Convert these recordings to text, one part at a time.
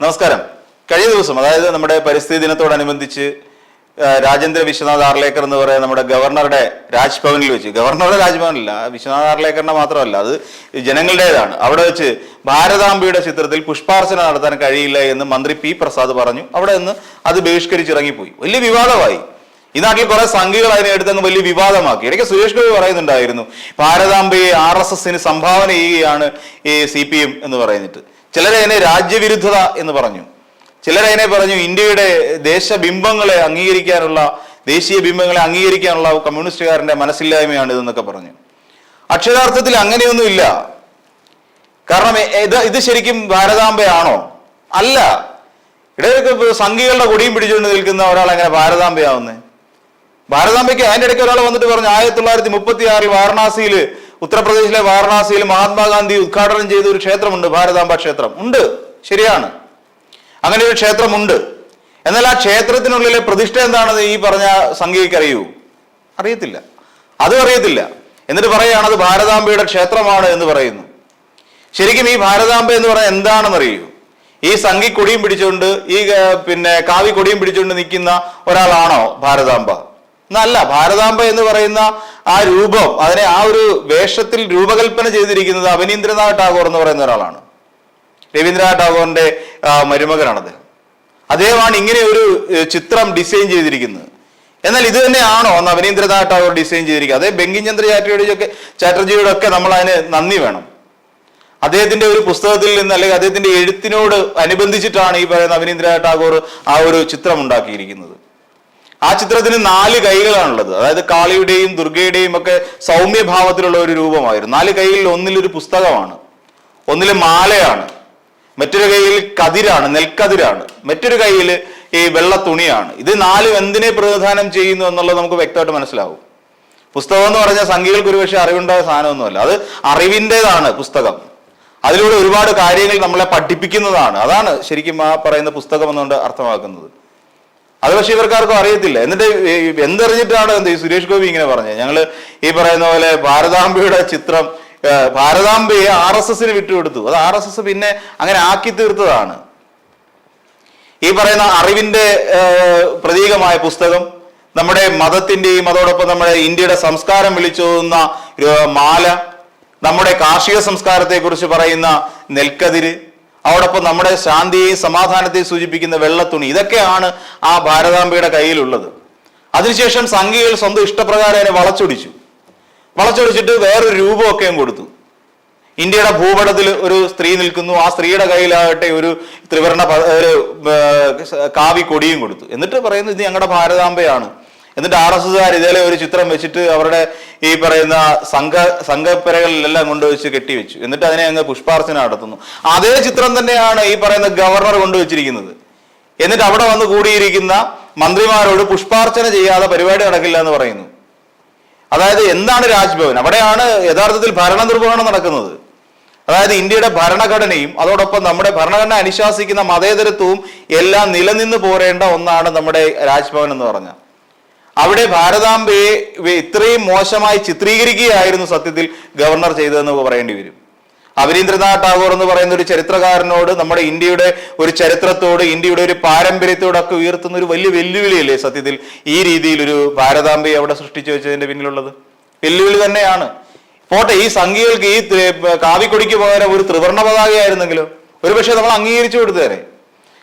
നമസ്കാരം. കഴിഞ്ഞ ദിവസം അതായത് നമ്മുടെ പരിസ്ഥിതി ദിനത്തോടനുബന്ധിച്ച് രാജേന്ദ്ര വിശ്വനാഥ് ആർലേക്കർ എന്ന് പറയുന്ന നമ്മുടെ ഗവർണറുടെ രാജ്ഭവനിൽ വെച്ച് ഗവർണറുടെ രാജ്ഭവനില്ല വിശ്വനാഥ് ആർലേക്കറിന്റെ മാത്രമല്ല അത് ജനങ്ങളുടേതാണ്. അവിടെ വെച്ച് ഭാരതാംബയുടെ ചിത്രത്തിൽ പുഷ്പാർച്ചന നടത്താൻ കഴിയില്ല എന്ന് മന്ത്രി പി പ്രസാദ് പറഞ്ഞു. അവിടെ നിന്ന് അത് ബഹിഷ്കരിച്ചിറങ്ങിപ്പോയി. വലിയ വിവാദമായി. ഈ നാട്ടിൽ കുറെ സംഘികൾ അതിനെ എടുത്തങ്ങ് വലിയ വിവാദമാക്കി. ഇടയ്ക്ക് സുരേഷ് ഗോപി പറയുന്നുണ്ടായിരുന്നു ഭാരതാംബയെ ആർ എസ് എസിന് സംഭാവന ചെയ്യുകയാണ് ഈ സി പി എം എന്ന് പറയുന്നിട്ട്. ചിലരതിനെ രാജ്യവിരുദ്ധത എന്ന് പറഞ്ഞു. ചിലരതിനെ പറഞ്ഞു ഇന്ത്യയുടെ ദേശബിംബങ്ങളെ അംഗീകരിക്കാനുള്ള ദേശീയ ബിംബങ്ങളെ അംഗീകരിക്കാനുള്ള കമ്മ്യൂണിസ്റ്റുകാരന്റെ മനസ്സില്ലായ്മയാണ് ഇതെന്നൊക്കെ പറഞ്ഞു. അക്ഷരാർത്ഥത്തിൽ അങ്ങനെയൊന്നുമില്ല കാരണം ഇത് ഇത് ശരിക്കും ഭാരതാംബയാണോ? അല്ല. ഇടയൊക്കെ സംഘികളുടെ കൊടിയും പിടിച്ചുകൊണ്ട് നിൽക്കുന്ന ഒരാൾ അങ്ങനെ ഭാരതാംബയാവുന്നേ? ഭാരതാംബയ്ക്ക് അതിന്റെ ഇടയ്ക്ക് ഒരാൾ വന്നിട്ട് പറഞ്ഞു ആയിരത്തി തൊള്ളായിരത്തി മുപ്പത്തി ആറിൽ വാരണാസിയിൽ ഉത്തർപ്രദേശിലെ വാരണാസിയിൽ മഹാത്മാഗാന്ധി ഉദ്ഘാടനം ചെയ്ത ഒരു ക്ഷേത്രമുണ്ട് ഭാരതാംബ ക്ഷേത്രം. ഉണ്ട് ശരിയാണ്. അങ്ങനെ ഒരു ക്ഷേത്രമുണ്ട്. എന്നാൽ ആ ക്ഷേത്രത്തിനുള്ളിലെ പ്രതിഷ്ഠ എന്താണെന്ന് ഈ പറഞ്ഞ സംഖ്യയ്ക്ക് അറിയൂ? അറിയത്തില്ല. അതും അറിയത്തില്ല. എന്നിട്ട് പറയുകയാണ് അത് ഭാരതാംബയുടെ ക്ഷേത്രമാണ് എന്ന് പറയുന്നു. ശരിക്കും ഈ ഭാരതാംബ എന്ന് പറഞ്ഞാൽ എന്താണെന്നറിയൂ? ഈ സംഘി കൊടിയും പിടിച്ചുകൊണ്ട് ഈ പിന്നെ കാവി കൊടിയും പിടിച്ചുകൊണ്ട് നിൽക്കുന്ന ഒരാളാണോ ഭാരതാംബ? എന്നല്ല ഭാരതാംബ എന്ന് പറയുന്ന ആ രൂപം അതിനെ ആ ഒരു വേഷത്തിൽ രൂപകൽപ്പന ചെയ്തിരിക്കുന്നത് അവനീന്ദ്രനാഥ് ടാഗോർ എന്ന് പറയുന്ന ഒരാളാണ്. രവീന്ദ്രനാഥ് ടാഗോറിന്റെ മരുമകനാണ് അദ്ദേഹം അദ്ദേഹമാണ് ഇങ്ങനെ ഒരു ചിത്രം ഡിസൈൻ ചെയ്തിരിക്കുന്നത്. എന്നാൽ ഇത് തന്നെയാണോ അന്ന് അവനീന്ദ്രനാഥ് ടാഗോർ ഡിസൈൻ ചെയ്തിരിക്കുക അതേ ബങ്കിം ചന്ദ്ര ചാറ്റർജിയുടെ ഒക്കെ ചാറ്റർജിയുടെ ഒക്കെ നമ്മൾ അതിന് നന്ദി വേണം. അദ്ദേഹത്തിന്റെ ഒരു പുസ്തകത്തിൽ നിന്ന് അല്ലെങ്കിൽ അദ്ദേഹത്തിന്റെ എഴുത്തിനോട് അനുബന്ധിച്ചിട്ടാണ് ഈ പറയുന്ന അവനീന്ദ്രനാഥ് ടാഗോർ ആ ഒരു ചിത്രം ഉണ്ടാക്കിയിരിക്കുന്നത്. ആ ചിത്രത്തിന് നാല് കൈകളാണുള്ളത്. അതായത് കാളിയുടെയും ദുർഗയുടെയും ഒക്കെ സൗമ്യഭാവത്തിലുള്ള ഒരു രൂപമായിരുന്നു. നാല് കൈയിൽ ഒന്നിലൊരു പുസ്തകമാണ്. ഒന്നിൽ മാലയാണ്. മറ്റൊരു കൈയിൽ കതിരാണ് നെൽക്കതിരാണ്. മറ്റൊരു കൈയിൽ ഈ വെള്ള തുണിയാണ് ഇത് നാലും എന്തിനെ പ്രതിനിധാനം ചെയ്യുന്നു എന്നുള്ളത് നമുക്ക് വ്യക്തമായിട്ട് മനസ്സിലാവും. പുസ്തകം എന്ന് പറഞ്ഞാൽ സംഖ്യകൾക്ക് ഒരുപക്ഷെ അറിവുണ്ടായ സാധനമൊന്നുമല്ല. അത് അറിവിന്റെതാണ് പുസ്തകം. അതിലൂടെ ഒരുപാട് കാര്യങ്ങൾ നമ്മളെ പഠിപ്പിക്കുന്നതാണ്. അതാണ് ശരിക്കും ആ പറയുന്ന പുസ്തകം എന്നുകൊണ്ട് അർത്ഥമാക്കുന്നത്. അത് പക്ഷെ ഇവർക്കാർക്കും അറിയത്തില്ല. എന്നിട്ട് എന്തറിഞ്ഞിട്ടാണ് എന്ത് ഈ സുരേഷ് ഗോപി ഇങ്ങനെ പറഞ്ഞത്? ഞങ്ങൾ ഈ പറയുന്ന പോലെ ഭാരതാംബയുടെ ചിത്രം ഭാരതാംബയെ ആർ എസ് എസിന് വിട്ടുകൊടുത്തു. അത് ആർ എസ് എസ് പിന്നെ അങ്ങനെ ആക്കി തീർത്തതാണ്. ഈ പറയുന്ന അറിവിന്റെ പ്രതീകമായ പുസ്തകം നമ്മുടെ മതത്തിന്റെയും അതോടൊപ്പം നമ്മുടെ ഇന്ത്യയുടെ സംസ്കാരം വിളിച്ചോതുന്ന മാല നമ്മുടെ കാർഷിക സംസ്കാരത്തെ കുറിച്ച് പറയുന്ന നെൽക്കതിര് അതോടൊപ്പം നമ്മുടെ ശാന്തിയെയും സമാധാനത്തെയും സൂചിപ്പിക്കുന്ന വെള്ളത്തുണി ഇതൊക്കെയാണ് ആ ഭാരതാംബയുടെ കയ്യിലുള്ളത്. അതിനുശേഷം സംഘികൾ സ്വന്തം ഇഷ്ടപ്രകാരം അതിനെ വളച്ചൊടിച്ചു. വളച്ചൊടിച്ചിട്ട് വേറൊരു രൂപമൊക്കെയും കൊടുത്തു. ഇന്ത്യയുടെ ഭൂപടത്തിൽ ഒരു സ്ത്രീ നിൽക്കുന്നു ആ സ്ത്രീയുടെ കയ്യിലാകട്ടെ ഒരു ത്രിവർണ ഒരു കാവി കൊടിയും കൊടുത്തു. എന്നിട്ട് പറയുന്നത് ഇത് ഞങ്ങളുടെ ഭാരതാംബയാണ്. എന്നിട്ട് ആർ എസ് എസ്കാർ ഇതേലെ ഒരു ചിത്രം വെച്ചിട്ട് അവരുടെ ഈ പറയുന്ന സംഘ സംഘപ്പരകളിലെല്ലാം കൊണ്ടുവച്ച് കെട്ടിവെച്ചു. എന്നിട്ട് അതിനെ അങ്ങ് പുഷ്പാർച്ചന നടത്തുന്നു. അതേ ചിത്രം തന്നെയാണ് ഈ പറയുന്ന ഗവർണർ കൊണ്ടുവച്ചിരിക്കുന്നത്. എന്നിട്ട് അവിടെ വന്ന് കൂടിയിരിക്കുന്ന മന്ത്രിമാരോട് പുഷ്പാർച്ചന ചെയ്യാതെ പരിപാടി നടക്കില്ല എന്ന് പറയുന്നു. അതായത് എന്താണ് രാജ്ഭവൻ? അവിടെയാണ് യഥാർത്ഥത്തിൽ ഭരണ നിർവഹണം നടക്കുന്നത്. അതായത് ഇന്ത്യയുടെ ഭരണഘടനയും അതോടൊപ്പം നമ്മുടെ ഭരണഘടന അനുശാസിക്കുന്ന മതേതരത്വവും എല്ലാം നിലനിന്ന് പോരേണ്ട ഒന്നാണ് നമ്മുടെ രാജ്ഭവൻ എന്ന് പറഞ്ഞ അവിടെ ഭാരതാംബയെ ഇത്രയും മോശമായി ചിത്രീകരിക്കുകയായിരുന്നു സത്യത്തിൽ ഗവർണർ ചെയ്തതെന്ന് പറയേണ്ടി വരും. അവരീന്ദ്രനാഥ് ടാഗോർ എന്ന് പറയുന്ന ഒരു ചരിത്രകാരനോട് നമ്മുടെ ഇന്ത്യയുടെ ഒരു ചരിത്രത്തോട് ഇന്ത്യയുടെ ഒരു പാരമ്പര്യത്തോടൊക്കെ ഉയർത്തുന്ന ഒരു വലിയ വെല്ലുവിളിയല്ലേ സത്യത്തിൽ ഈ രീതിയിൽ ഒരു ഭാരതാംബയെ അവിടെ സൃഷ്ടിച്ചു വെച്ചതിന്റെ പിന്നിലുള്ളത്? വെല്ലുവിളി തന്നെയാണ്. പോട്ടെ ഈ സംഖ്യകൾക്ക് ഈ കാവിക്കുടിക്ക് പകരം ഒരു ത്രിവർണ പതാകയായിരുന്നെങ്കിലോ? ഒരുപക്ഷെ നമ്മൾ അംഗീകരിച്ചു കൊടുത്തേനെ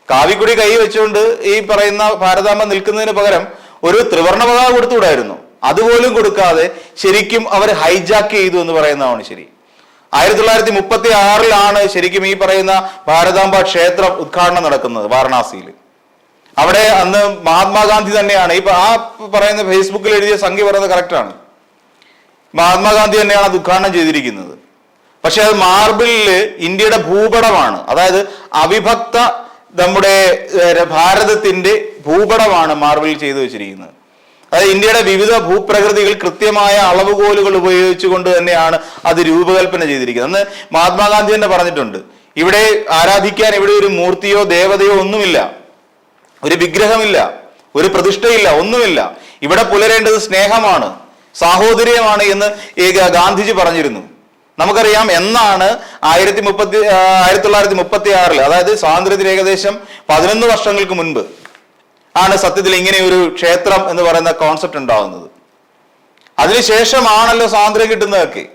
കാവിക്കൊടി കൈ വെച്ചുകൊണ്ട് ഈ പറയുന്ന ഭാരതാംബ നിൽക്കുന്നതിന് പകരം ഒരു ത്രിവർണ പതാക കൊടുത്തുകൂടായിരുന്നു അതുപോലും കൊടുക്കാതെ ശരിക്കും അവർ ഹൈജാക്ക് ചെയ്തു എന്ന് പറയുന്നതാണ് ശരി. ആയിരത്തി തൊള്ളായിരത്തി മുപ്പത്തി ആറിലാണ് ശരിക്കും ഈ പറയുന്ന ഭാരതാംബ ക്ഷേത്രം ഉദ്ഘാടനം നടക്കുന്നത് വാരണാസിയിൽ. അവിടെ അന്ന് മഹാത്മാഗാന്ധി തന്നെയാണ്. ഇപ്പൊ ആ പറയുന്ന ഫേസ്ബുക്കിൽ എഴുതിയ സംഖ്യ പറയുന്നത് കറക്റ്റാണ് മഹാത്മാഗാന്ധി തന്നെയാണ് അത് ഉദ്ഘാടനം ചെയ്തിരിക്കുന്നത്. പക്ഷെ അത് മാർബിളിൽ ഇന്ത്യയുടെ ഭൂപടമാണ്. അതായത് അവിഭക്ത നമ്മുടെ ഭാരതത്തിന്റെ ഭൂപടമാണ് മാർബിൾ ചെയ്തു വെച്ചിരിക്കുന്നത്. അതായത് ഇന്ത്യയുടെ വിവിധ ഭൂപ്രകൃതികൾ കൃത്യമായ അളവുകോലുകൾ ഉപയോഗിച്ചുകൊണ്ട് തന്നെയാണ് അത് രൂപകൽപ്പന ചെയ്തിരിക്കുന്നത്. അന്ന് മഹാത്മാഗാന്ധി തന്നെ പറഞ്ഞിട്ടുണ്ട് ഇവിടെ ആരാധിക്കാൻ ഇവിടെ ഒരു മൂർത്തിയോ ദേവതയോ ഒന്നുമില്ല. ഒരു വിഗ്രഹമില്ല. ഒരു പ്രതിഷ്ഠയില്ല. ഒന്നുമില്ല. ഇവിടെ പുലരേണ്ടത് സ്നേഹമാണ്. സാഹോദര്യമാണ് എന്ന് ഗാന്ധിജി പറഞ്ഞിരുന്നു. നമുക്കറിയാം എന്നാണ് ആയിരത്തി മുപ്പത്തി ആയിരത്തി തൊള്ളായിരത്തി മുപ്പത്തി ആറിൽ അതായത് സ്വാതന്ത്ര്യത്തിന് ഏകദേശം പതിനൊന്ന് വർഷങ്ങൾക്ക് മുൻപ് ആണ് സത്യത്തിൽ ഇങ്ങനെ ഒരു ക്ഷേത്രം എന്ന് പറയുന്ന കോൺസെപ്റ്റ് ഉണ്ടാവുന്നത്. അതിനുശേഷമാണല്ലോ സ്വാതന്ത്ര്യം കിട്ടുന്നതൊക്കെ.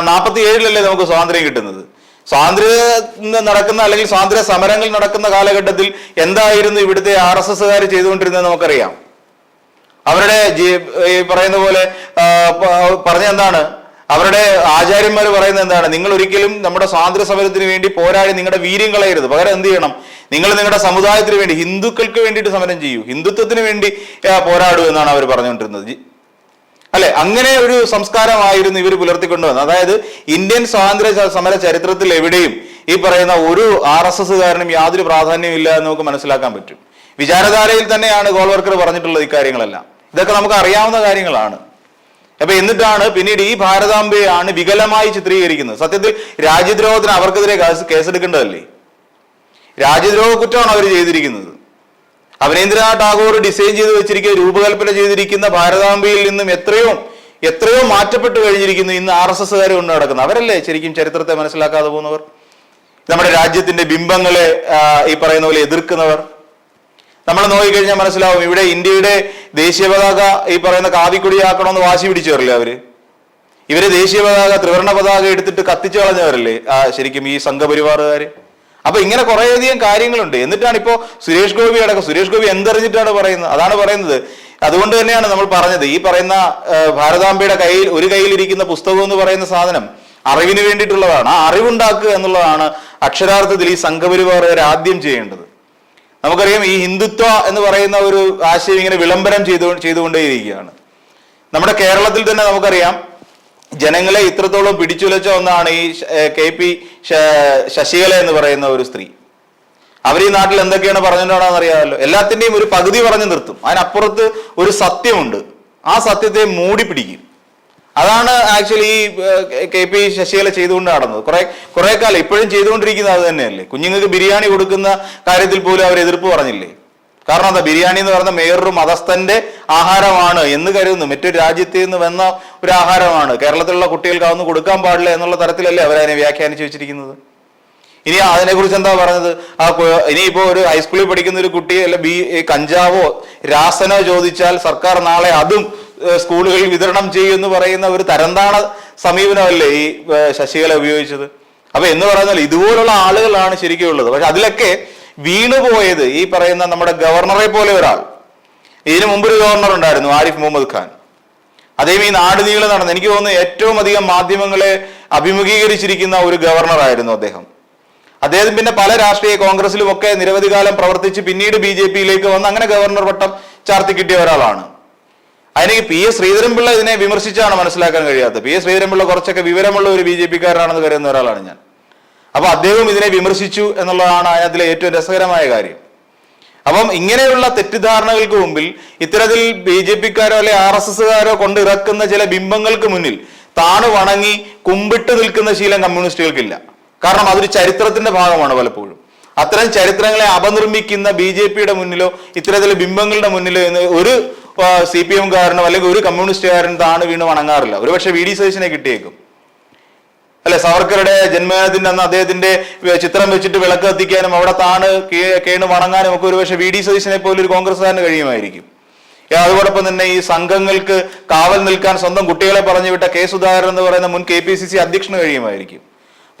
നാൽപ്പത്തി ഏഴിലല്ലേ നമുക്ക് സ്വാതന്ത്ര്യം കിട്ടുന്നത്. സ്വാതന്ത്ര്യം നടക്കുന്ന അല്ലെങ്കിൽ സ്വാതന്ത്ര്യ സമരങ്ങൾ നടക്കുന്ന കാലഘട്ടത്തിൽ എന്തായിരുന്നു ഇവിടുത്തെ ആർ എസ് എസ്സുകാർ ചെയ്തുകൊണ്ടിരുന്നത് നമുക്കറിയാം. അവരുടെ ജീ- പറയുന്ന പോലെ പറഞ്ഞ എന്താണ്? അവരുടെ ആചാര്യന്മാർ പറയുന്നത് എന്താണ്? നിങ്ങൾ ഒരിക്കലും നമ്മുടെ സ്വാതന്ത്ര്യ സമരത്തിന് വേണ്ടി പോരാടി നിങ്ങളുടെ വീര്യം കളയരുത്. പകരം എന്ത് ചെയ്യണം? നിങ്ങൾ നിങ്ങളുടെ സമുദായത്തിന് വേണ്ടി ഹിന്ദുക്കൾക്ക് വേണ്ടിയിട്ട് സമരം ചെയ്യൂ. ഹിന്ദുത്വത്തിന് വേണ്ടി പോരാടൂ എന്നാണ് അവർ പറഞ്ഞുകൊണ്ടിരുന്നത്. അല്ലെ? അങ്ങനെ ഒരു സംസ്കാരമായിരുന്നു ഇവർ പുലർത്തിക്കൊണ്ടുവന്നത്. അതായത് ഇന്ത്യൻ സ്വാതന്ത്ര്യ സമര ചരിത്രത്തിൽ എവിടെയും ഈ പറയുന്ന ഒരു ആർ എസ് എസ്സുകാരനും യാതൊരു പ്രാധാന്യവും ഇല്ല എന്ന് നമുക്ക് മനസ്സിലാക്കാൻ പറ്റും. വിചാരധാരയിൽ തന്നെയാണ് ഗോൾവർക്കർ പറഞ്ഞിട്ടുള്ളത് ഇക്കാര്യങ്ങളെല്ലാം. ഇതൊക്കെ നമുക്ക് അറിയാവുന്ന കാര്യങ്ങളാണ്. അപ്പൊ എന്നിട്ടാണ് പിന്നീട് ഈ ഭാരതാംബയാണ് വികലമായി ചിത്രീകരിക്കുന്നത്. സത്യത്തിൽ രാജ്യദ്രോഹത്തിന് അവർക്കെതിരെ കേസ് കേസെടുക്കേണ്ടതല്ലേ? രാജ്യദ്രോഹ കുറ്റമാണ് അവർ ചെയ്തിരിക്കുന്നത്. അവനേന്ദ്രനാഥ് ടാഗോർ ഡിസൈൻ ചെയ്ത് വെച്ചിരിക്കുക രൂപകൽപ്പന ചെയ്തിരിക്കുന്ന ഭാരതാംബയിൽ നിന്നും എത്രയോ എത്രയോ മാറ്റപ്പെട്ട് കഴിഞ്ഞിരിക്കുന്നു ഇന്ന് ആർ എസ് എസ്സുകാർ കൊണ്ട് നടക്കുന്നത്. അവരല്ലേ ശരിക്കും ചരിത്രത്തെ മനസ്സിലാക്കാതെ പോകുന്നവർ? നമ്മുടെ രാജ്യത്തിന്റെ ബിംബങ്ങളെ ഈ പറയുന്ന പോലെ എതിർക്കുന്നവർ? നമ്മൾ നോക്കിക്കഴിഞ്ഞാൽ മനസ്സിലാവും. ഇവിടെ ഇന്ത്യയുടെ ദേശീയ പതാക ഈ പറയുന്ന കാവിക്കൊടിയാക്കണമെന്ന് വാശി പിടിച്ചു വരില്ലേ അവർ? ഇവർ ദേശീയ പതാക ത്രിവർണ പതാക എടുത്തിട്ട് കത്തിച്ചു കളഞ്ഞവരല്ലേ? ആ ശരിക്കും ഈ സംഘപരിവാറുകാര്. അപ്പൊ ഇങ്ങനെ കുറേയധികം കാര്യങ്ങളുണ്ട്. എന്നിട്ടാണ് ഇപ്പോ സുരേഷ് ഗോപി അടക്കം സുരേഷ് ഗോപി എന്തറിഞ്ഞിട്ടാണ് പറയുന്നത്? അതാണ് പറയുന്നത്. അതുകൊണ്ട് തന്നെയാണ് നമ്മൾ പറഞ്ഞത്. ഈ പറയുന്ന ഭാരതാംബയുടെ കയ്യിൽ ഒരു കയ്യിൽ ഇരിക്കുന്ന പുസ്തകം എന്ന് പറയുന്ന സാധനം അറിവിന് വേണ്ടിയിട്ടുള്ളതാണ്. ആ അറിവുണ്ടാക്കുക എന്നുള്ളതാണ് അക്ഷരാർത്ഥത്തിൽ ഈ സംഘപരിവാറുകാർ ആദ്യം ചെയ്യേണ്ടത്. നമുക്കറിയാം ഈ ഹിന്ദുത്വ എന്ന് പറയുന്ന ഒരു ആശയം ഇങ്ങനെ വിളംബരം ചെയ്തു ചെയ്തുകൊണ്ടേയിരിക്കുകയാണ്. നമ്മുടെ കേരളത്തിൽ തന്നെ നമുക്കറിയാം ജനങ്ങളെ ഇത്രത്തോളം പിടിച്ചുലച്ച ഒന്നാണ് ഈ കെ പി ശശികല എന്ന് പറയുന്ന ഒരു സ്ത്രീ. അവർ ഈ നാട്ടിൽ എന്തൊക്കെയാണ് പറഞ്ഞിട്ടുണ്ടോ അറിയാമല്ലോ. എല്ലാത്തിന്റെയും ഒരു പകുതി പറഞ്ഞു നിർത്തും. അതിനപ്പുറത്ത് ഒരു സത്യമുണ്ട്. ആ സത്യത്തെ മൂടി പിടിക്കും അതാണ് ആക്ച്വലി കെ പി ശശികല ചെയ്തുകൊണ്ട് നടന്നത്. കുറെ കുറെ കാലം ഇപ്പോഴും ചെയ്തുകൊണ്ടിരിക്കുന്നത് അത് തന്നെയല്ലേ? കുഞ്ഞുങ്ങൾക്ക് ബിരിയാണി കൊടുക്കുന്ന കാര്യത്തിൽ പോലും അവർ എതിർപ്പ് പറഞ്ഞില്ലേ? കാരണം എന്താ? ബിരിയാണി എന്ന് പറയുന്ന മേയറൊരു മതസ്ഥന്റെ ആഹാരമാണ് എന്ന് കരുതുന്നു. മറ്റൊരു രാജ്യത്തിൽ നിന്ന് വന്ന ഒരു ആഹാരമാണ്. കേരളത്തിലുള്ള കുട്ടികൾക്ക് അതൊന്നും കൊടുക്കാൻ പാടില്ല എന്നുള്ള തരത്തിലല്ലേ അവരതിനെ വ്യാഖ്യാനിച്ചു വെച്ചിരിക്കുന്നത്? ഇനി അതിനെക്കുറിച്ച് എന്താ പറഞ്ഞത്? ആ ഇനിയിപ്പോ ഒരു ഹൈസ്കൂളിൽ പഠിക്കുന്ന ഒരു കുട്ടി അല്ല ബി കഞ്ചാവോ രാസനോ ചോദിച്ചാൽ സർക്കാർ നാളെ അതും സ്കൂളുകളിൽ വിതരണം ചെയ്യും എന്ന് പറയുന്ന ഒരു തരംതാണ സമീപനമല്ലേ ഈ ശശികല ഉപയോഗിച്ചത്? അപ്പൊ എന്ന് പറഞ്ഞാൽ ഇതുപോലുള്ള ആളുകളാണ് ശരിക്കും ഉള്ളത്. പക്ഷെ അതിലൊക്കെ വീണുപോയത് ഈ പറയുന്ന നമ്മുടെ ഗവർണറെ പോലെ ഒരാൾ. ഇതിനു മുമ്പ് ഒരു ഗവർണർ ഉണ്ടായിരുന്നു ആരിഫ് മുഹമ്മദ് ഖാൻ. അദ്ദേഹം ഈ നാട് നീളം നടന്നു എനിക്ക് തോന്നുന്നു ഏറ്റവും അധികം മാധ്യമങ്ങളെ അഭിമുഖീകരിച്ചിരിക്കുന്ന ഒരു ഗവർണറായിരുന്നു അദ്ദേഹം. അദ്ദേഹം പിന്നെ പല രാഷ്ട്രീയ കോൺഗ്രസിലും ഒക്കെ നിരവധി കാലം പ്രവർത്തിച്ച് പിന്നീട് ബി ജെ പിയിലേക്ക് വന്ന് അങ്ങനെ ഗവർണർ വട്ടം ചാർത്തി കിട്ടിയ ഒരാളാണ്. അതിന് പി എസ് ശ്രീധരൻപിള്ള ഇതിനെ വിമർശിച്ചാണ് മനസ്സിലാക്കാൻ കഴിയാത്തത്. പി എസ് ശ്രീധരൻപിള്ള കുറച്ചൊക്കെ വിവരമുള്ള ഒരു ബി ജെ പിക്കാരനാണെന്ന് കരുതുന്ന ഒരാളാണ് ഞാൻ. അപ്പൊ അദ്ദേഹം ഇതിനെ വിമർശിച്ചു എന്നുള്ളതാണ് അതിലെ ഏറ്റവും രസകരമായ കാര്യം. അപ്പം ഇങ്ങനെയുള്ള തെറ്റിദ്ധാരണകൾക്ക് മുമ്പിൽ ഇത്തരത്തിൽ ബി ജെ പിക്കാരോ അല്ലെ ആർ എസ് എസ്സുകാരോ കൊണ്ട് ഇറക്കുന്ന ചില ബിംബങ്ങൾക്ക് മുന്നിൽ താണു വണങ്ങി കുമ്പിട്ട് നിൽക്കുന്ന ശീലം കമ്മ്യൂണിസ്റ്റുകൾക്കില്ല. കാരണം അതൊരു ചരിത്രത്തിന്റെ ഭാഗമാണ് പലപ്പോഴും. അത്തരം ചരിത്രങ്ങളെ അപനിർമ്മിക്കുന്ന ബി ജെ പിയുടെ മുന്നിലോ ഇത്തരത്തിലെ ബിംബങ്ങളുടെ മുന്നിലോ എന്ന് ഒരു സി പി എംകാരനോ അല്ലെങ്കിൽ ഒരു കമ്മ്യൂണിസ്റ്റുകാരൻ താണ് വീണ് വണങ്ങാറില്ല. ഒരുപക്ഷെ വി ഡി സതീശനെ കിട്ടിയേക്കും. അല്ലെ സവർക്കറുടെ ജന്മദിനത്തിന്റെ അന്ന് അദ്ദേഹത്തിന്റെ ചിത്രം വെച്ചിട്ട് വിളക്ക് കത്തിക്കാനും അവിടെ താണ് കേണു വണങ്ങാനും ഒക്കെ ഒരുപക്ഷെ വി ഡി സതീശനെ പോലെ ഒരു കോൺഗ്രസ്സുകാരന് കഴിയുമായിരിക്കും. അതോടൊപ്പം തന്നെ ഈ സംഘങ്ങൾക്ക് കാവൽ നിൽക്കാൻ സ്വന്തം കുട്ടികളെ പറഞ്ഞു വിട്ട കെ സുധാകരൻ എന്ന് പറയുന്ന മുൻ കെ പി സി സി അധ്യക്ഷന് കഴിയുമായിരിക്കും.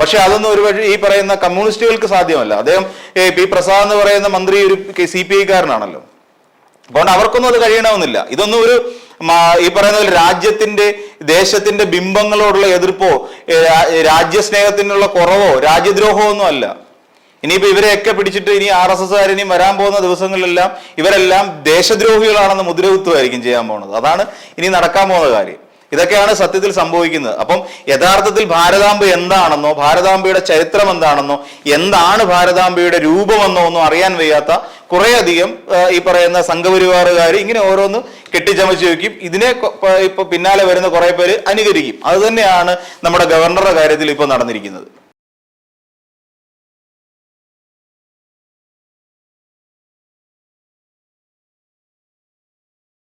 പക്ഷെ അതൊന്നും ഒരുപക്ഷെ ഈ പറയുന്ന കമ്മ്യൂണിസ്റ്റുകൾക്ക് സാധ്യമല്ല. അദ്ദേഹം പി പ്രസാദ് എന്ന് പറയുന്ന മന്ത്രി ഒരു സി പി ഐക്കാരനാണല്ലോ. അതുകൊണ്ട് അവർക്കൊന്നും അത് കഴിയണമെന്നില്ല. ഇതൊന്നും ഒരു ഈ പറയുന്ന രാജ്യത്തിന്റെ ദേശത്തിന്റെ ബിംബങ്ങളോടുള്ള എതിർപ്പോ രാജ്യസ്നേഹത്തിനുള്ള കുറവോ രാജ്യദ്രോഹമോ ഒന്നും അല്ല. ഇനിയിപ്പോ ഇവരെയൊക്കെ പിടിച്ചിട്ട് ഇനി ആർ എസ് എസ് ഇനി വരാൻ പോകുന്ന ദിവസങ്ങളിലെല്ലാം ഇവരെല്ലാം ദേശദ്രോഹികളാണെന്ന് മുദ്രകുത്തുമായിരിക്കും ചെയ്യാൻ പോകുന്നത്. അതാണ് ഇനി നടക്കാൻ പോകുന്ന കാര്യം. ഇതൊക്കെയാണ് സത്യത്തിൽ സംഭവിക്കുന്നത്. അപ്പം യഥാർത്ഥത്തിൽ ഭാരതാംബ എന്താണെന്നോ ഭാരതാംബയുടെ ചരിത്രം എന്താണെന്നോ എന്താണ് ഭാരതാംബയുടെ രൂപമെന്നോ ഒന്നും അറിയാൻ വയ്യാത്ത കുറേയധികം അധികം ഈ പറയുന്ന സംഘപരിവാറുകാർ ഇങ്ങനെ ഓരോന്ന് കെട്ടിച്ചമച്ച് വെക്കും. ഇതിനെ ഇപ്പൊ പിന്നാലെ വരുന്ന കുറെ പേര് അനുകരിക്കും. അത് തന്നെയാണ് നമ്മുടെ ഗവർണറുടെ കാര്യത്തിൽ ഇപ്പൊ നടന്നിരിക്കുന്നത്.